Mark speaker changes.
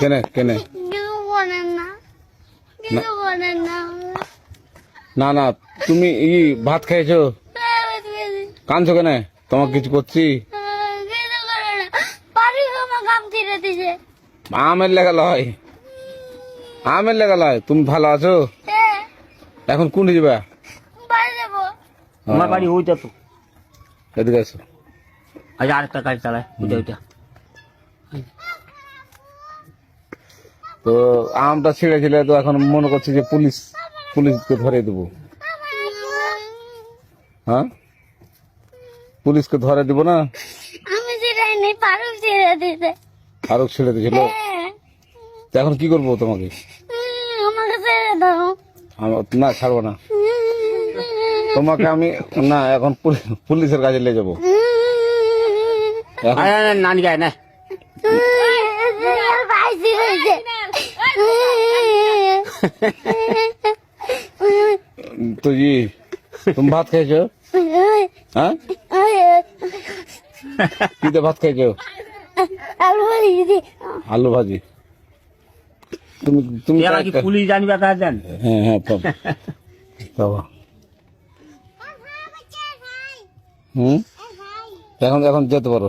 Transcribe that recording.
Speaker 1: কেনে কেনে?
Speaker 2: না না
Speaker 1: না না তুমি ই ভাত খেয়েছো? কাঁদছো কেন? তোমাকে কিছু করছি?
Speaker 2: আমার কাম ছিঁড়ে দিছে।
Speaker 1: আমের লেগা লয়। আমের লেগা লয়। তুমি ভালো আছো?
Speaker 2: হ্যাঁ
Speaker 1: এখন কোন যাবা।
Speaker 3: আমার বাড়ি ওইটা তো।
Speaker 1: এদিকে আসো
Speaker 3: আজ আরেকটা গাড়ি চালায়। ওইটা ওইটা।
Speaker 1: তো আমটা ছিঁড়েছিলে তো এখন মনে করছি যে পুলিশ পুলিশকে ধরে দেবো। হ্যাঁ? পুলিশকে ধরে দিব না?
Speaker 2: আমি পারু ছিঁড়ে দিছে
Speaker 1: আরও ছেড়ে দিয়েছিল?
Speaker 2: হ্যাঁ।
Speaker 1: এখন কি করব তোমাকে?
Speaker 2: আমাকে ছেড়ে দাও।
Speaker 1: না ছাড়বো না। তোমাকে আমি না এখন পুলি- পুলিশের কাজে নিয়ে যাব।
Speaker 3: নানি গায়ে না।
Speaker 2: ভাই ছিঁড়েছে
Speaker 1: তো জি তুমি ভাত খেয়েছো হ্যাঁ ভাত খেয়েছো
Speaker 2: আলু ভাজি
Speaker 1: আলু ভাজি তুমি তুমি
Speaker 3: কি পুলিশ জানবে তা জান
Speaker 1: হ্যাঁ হ্যাঁ বাবা হুম এখন এখন যেতে পারো